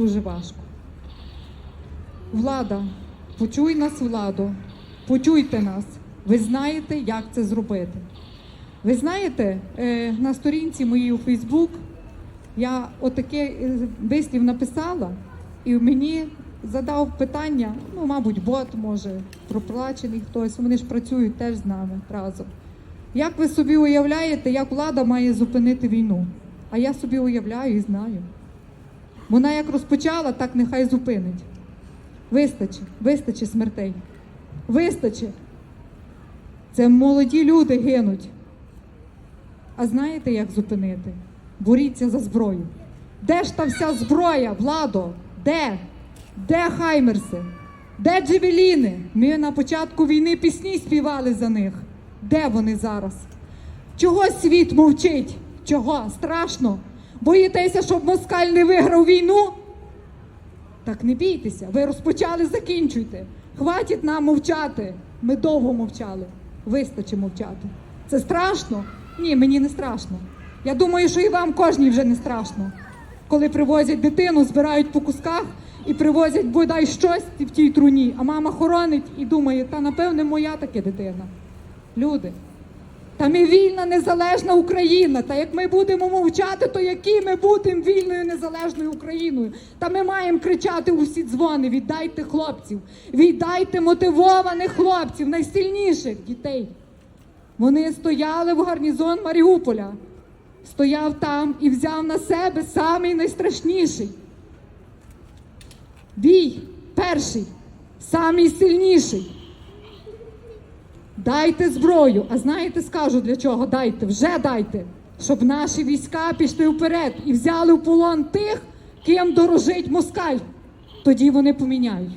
дуже важко. Влада, почуй нас, владу, почуйте нас. Ви знаєте, як це зробити. Ви знаєте, е, на сторінці моїй у Фейсбук я отаке е, вислів написала, і мені задав питання, ну, мабуть, бот може, проплачений хтось, вони ж працюють теж з нами разом. Як ви собі уявляєте, як влада має зупинити війну? А я собі уявляю і знаю. Вона як розпочала, так нехай зупинить. Вистачить, вистачить смертей. Вистачить. Це молоді люди гинуть. А знаєте, як зупинити? Боріться за зброю. Де ж та вся зброя, владо? Де? Де Хаймерси? Де Джевеліни? Ми на початку війни пісні співали за них. Де вони зараз? Чого світ мовчить? Чого? Страшно? Боїтеся, щоб москаль не виграв війну? Так не бійтеся, ви розпочали, закінчуйте. Хватить нам мовчати. Ми довго мовчали. Вистачить мовчати. Це страшно? Ні, мені не страшно. Я думаю, що і вам кожній вже не страшно. Коли привозять дитину, збирають по кусках і привозять бодай щось в тій труні, а мама хоронить і думає, та напевне моя таки дитина. Люди. Та ми вільна незалежна Україна. Та як ми будемо мовчати, то які ми будемо вільною незалежною Україною? Та ми маємо кричати у всі дзвони: віддайте хлопців, віддайте мотивованих хлопців, найсильніших дітей. Вони стояли в гарнізон Маріуполя, стояв там і взяв на себе самий найстрашніший. Бій перший, самий сильніший. Дайте зброю. А знаєте, скажу для чого? Дайте, вже дайте, щоб наші війська пішли вперед і взяли в полон тих, ким дорожить москаль. Тоді вони поміняють.